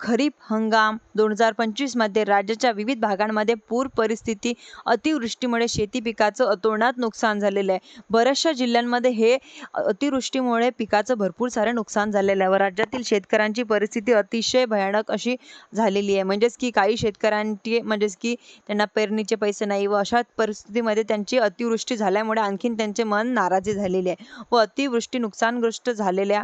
खरीप हंगाम दोन हजार पंचवीसमध्ये राज्याच्या विविध भागांमध्ये पूर परिस्थिती अतिवृष्टीमुळे शेती पिकाचं अतोनात नुकसान झालेलं आहे. बऱ्याचशा जिल्ह्यांमध्ये हे अतिवृष्टीमुळे पिकाचं भरपूर सारे नुकसान झालेलं आहे व राज्यातील शेतकऱ्यांची परिस्थिती अतिशय भयानक अशी झालेली आहे. म्हणजेच की काही शेतकऱ्यांची म्हणजेच की त्यांना पेरणीचे पैसे नाही व अशा परिस्थितीमध्ये त्यांची अतिवृष्टी झाल्यामुळे आणखीन त्यांचे मन नाराजी झालेली आहे व अतिवृष्टी नुकसानग्रस्त झालेल्या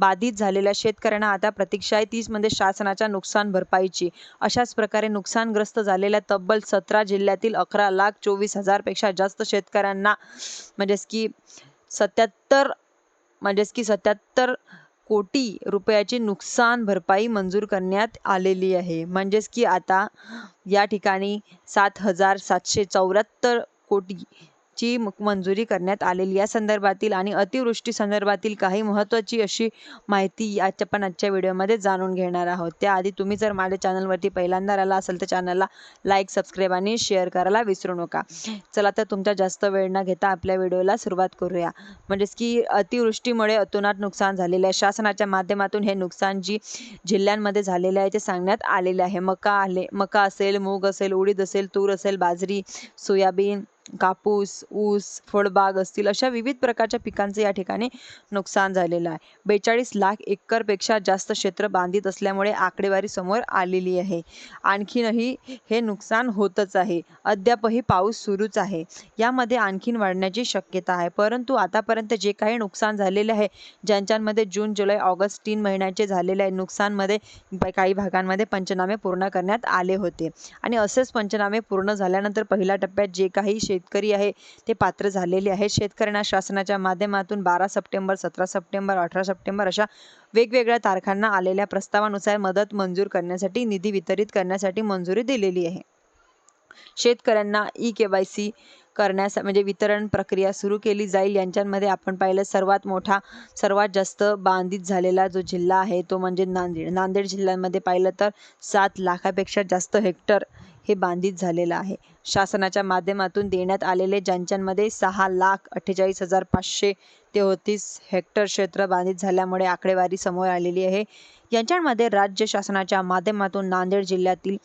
बाधित झालेल्या शेतकऱ्यांना आता प्रतीक्षा आहे. तीचमध्ये शासनाच्या नुकसान भरपाईची. अशाच प्रकारे नुकसानग्रस्त झालेल्या तब्बल सतरा जिल्ह्यातील अकरा लाख चोवीस हजारपेक्षा जास्त शेतकऱ्यांना म्हणजेच की सत्याहत्तर म्हणजेच की सत्याहत्तर कोटी रुपयाची नुकसान भरपाई मंजूर करण्यात आलेली आहे. म्हणजेच की आता या ठिकाणी सात हजार सातशे चौऱ्याहत्तर कोटी ची मंजुरी करण्यात आलेली. या संदर्भातील आणि अतिवृष्टी संदर्भातील काही महत्त्वाची अशी माहिती आजच्या पण आजच्या व्हिडिओमध्ये जाणून घेणार आहोत. त्याआधी तुम्ही जर माझ्या चॅनलवरती पहिल्यांदा आला असेल तर चॅनलला लाईक सबस्क्राईब आणि शेअर करायला विसरू नका. चला तर तुमचा जास्त वेळ न घेता आपल्या व्हिडिओला सुरुवात करूया. म्हणजेच की अतिवृष्टीमुळे अतोनात नुकसान झालेलं आहे. शासनाच्या माध्यमातून हे नुकसान जी जिल्ह्यांमध्ये झालेले आहे ते सांगण्यात आलेले आहे. मका आले मका असेल मूग असेल उडीद असेल तूर असेल बाजरी सोयाबीन कापूस ऊस फळबाग असतील अशा विविध प्रकारच्या पिकांचे या ठिकाणी नुकसान झालेलं आहे. बेचाळीस लाख एकरपेक्षा जास्त क्षेत्र बांधित असल्यामुळे आकडेवारी समोर आलेली आहे. आणखीनही हे नुकसान होतच आहे. अद्यापही पाऊस सुरूच आहे. यामध्ये आणखीन वाढण्याची शक्यता आहे. परंतु आतापर्यंत जे काही नुकसान झालेले आहे ज्यांच्यामध्ये जून जुलै ऑगस्ट तीन महिन्याचे झालेले आहे नुकसानमध्ये काही भागांमध्ये पंचनामे पूर्ण करण्यात आले होते. आणि असेच पंचनामे पूर्ण झाल्यानंतर पहिल्या टप्प्यात जे काही शेतकरी आहे. ते पात्र झालेले आहेत. शेतकऱ्यांना शासनाच्या माध्यमातून बारा सप्टेंबर सतरा सप्टेंबर अठरा सप्टेंबर अशा वेगवेगळ्या तारखांना आलेल्या प्रस्तावानुसार मदत मंजूर करण्यासाठी निधी वितरित करण्यासाठी मंजुरी दिलेली आहे. शेतकऱ्यांना ई के वाय सी करण्यास म्हणजे वितरण प्रक्रिया सुरू केली जाईल. यांच्यामध्ये आपण पाहिलं सर्वात मोठा सर्वात जास्त बांधित झालेला जो जिल्हा आहे तो म्हणजे नांदेड. नांदेड जिल्ह्यामध्ये पाहिलं तर सात लाखापेक्षा जास्त हेक्टर हे बांधित झालेलं आहे. शासनाच्या माध्यमातून देण्यात आलेले ज्यांच्यामध्ये सहा लाख अठ्ठेचाळीस हजार पाचशे तेहतीस हेक्टर क्षेत्र बांधित झाल्यामुळे आकडेवारी समोर आलेली आहे. यांच्यामध्ये राज्य शासनाच्या माध्यमातून नांदेड जिल्ह्यातील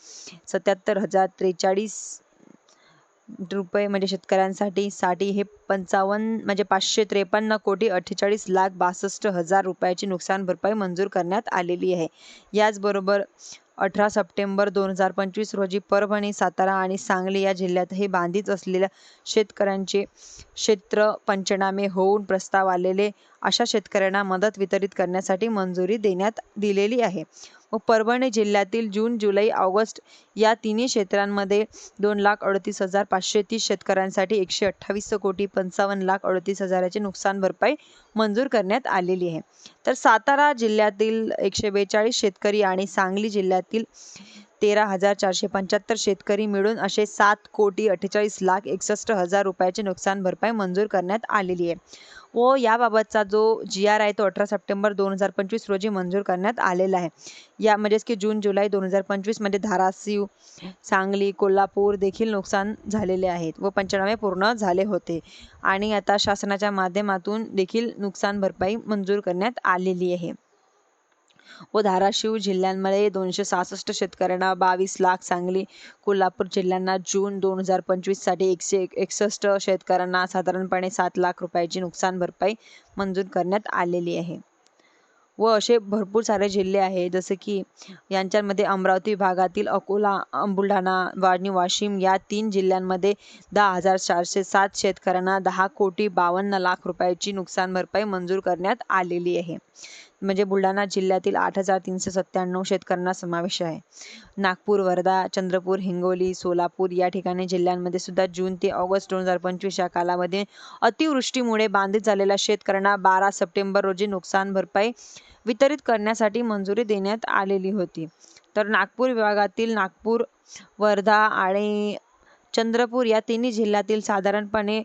सत्याहत्तर हजार त्रेचाळीस रुपये म्हणजे शेतकऱ्यांसाठी साठी हे पंचावन्न म्हणजे पाचशे त्रेपन्न कोटी अठ्ठेचाळीस लाख बासष्ट हजार रुपयाची नुकसान भरपाई मंजूर करण्यात आलेली आहे. याचबरोबर अठरा सप्टेंबर दोन हजार पंचवीस रोजी परभणी सातारा आणि सांगली या जिल्ह्यातही बांधित असलेल्या शेतकऱ्यांचे क्षेत्र पंचनामे होऊन प्रस्ताव आलेले अशा शेतकऱ्यांना मदत वितरित करण्यासाठी मंजुरी देण्यात दिलेली आहे. व परभणी जिल्ह्यातील जून जुलै ऑगस्ट या तिन्ही क्षेत्रांमध्ये दोन लाख अडतीस हजार पाचशे तीस शेतकऱ्यांसाठी एकशे अठ्ठावीस कोटी पंचावन्न लाख अडतीस हजाराची नुकसान भरपाई मंजूर करण्यात आलेली आहे. तर सातारा जिल्ह्यातील एकशे बेचाळीस शेतकरी आणि सांगली जिल्ह्यातील तेरा हजार चारशे पंच्याहत्तर शेतकरी मिळून असे सात कोटी अठ्ठेचाळीस लाख एकसष्ट हजार रुपयाची नुकसान भरपाई मंजूर करण्यात आलेली आहे. व याबाबतचा जो जी आर आहे तो अठरा सप्टेंबर दोन हजार पंचवीस रोजी मंजूर करण्यात आलेला आहे. या म्हणजेच की जून जुलै दोन हजार पंचवीसमध्ये धाराशिव सांगली कोल्हापूर देखील नुकसान झालेले आहेत व पंचनामे पूर्ण झाले होते. आणि आता शासनाच्या माध्यमातून देखील नुकसान भरपाई मंजूर करण्यात आलेली आहे. व धाराशिव जिल्ह्यांमध्ये दोनशे सहासष्ट शेतकऱ्यांना बावीस लाख सांगली कोल्हापूर जिल्ह्यांना जून दोन हजार पंचवीससाठी एकशे एकसष्ट शेतकऱ्यांना साधारणपणे सात लाख रुपयाची नुकसान भरपाई मंजूर करण्यात आलेली आहे. व असे भरपूर सारे जिल्हे आहे जसे की यांच्यामध्ये अमरावती भागातील अकोला बुलढाणा आणि वाशिम या तीन जिल्ह्यांमध्ये दहा हजार चारशे सात शेतकऱ्यांना दहा कोटी बावन्न लाख रुपयाची नुकसान भरपाई मंजूर करण्यात आलेली आहे. म्हणजे बुलढाणा जिल्ह्यातील आठ हजार तीनशे सत्त्याण्णव शेतकऱ्यांना समावेश आहे. नागपूर वर्धा चंद्रपूर हिंगोली सोलापूर या ठिकाणी जिल्ह्यांमध्ये सुद्धा जून ते ऑगस्ट दोन हजार पंचवीस या कालामध्ये अतिवृष्टीमुळे बाधित झालेल्या शेतकऱ्यांना बारा सप्टेंबर रोजी नुकसान भरपाई वितरित करण्यासाठी मंजुरी देण्यात आलेली होती. तर नागपूर विभागातील नागपूर वर्धा आणि चंद्रपूर या तिन्ही जिल्ह्यातील साधारणपणे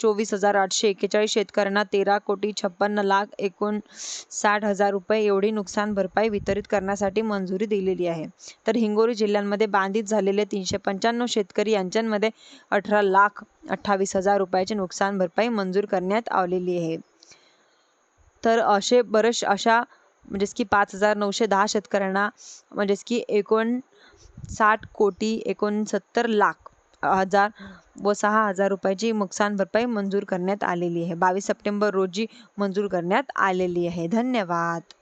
चोवीस हजार आठशे एक्केचाळीस शेतकऱ्यांना तेरा कोटी छप्पन्न लाख एकोणसाठ हजार रुपये एवढी नुकसान भरपाई वितरित करण्यासाठी मंजुरी दिलेली आहे. तर हिंगोली जिल्ह्यामध्ये बाधित झालेले तीनशे पंच्याण्णव शेतकरी यांच्यामध्ये अठरा लाख अठ्ठावीस हजार रुपयाची नुकसान भरपाई मंजूर करण्यात आलेली आहे. तर असे बरेच अशा म्हणजेच की पाच हजार नऊशे दहा शेतकऱ्यांना म्हणजेच की एकोण साठ कोटी एकोणसत्तर लाख हजार व सहा हजार रुपयाची नुकसान भरपाई मंजूर करण्यात आलेली आहे. बावीस सप्टेंबर रोजी मंजूर करण्यात आलेली आहे. धन्यवाद.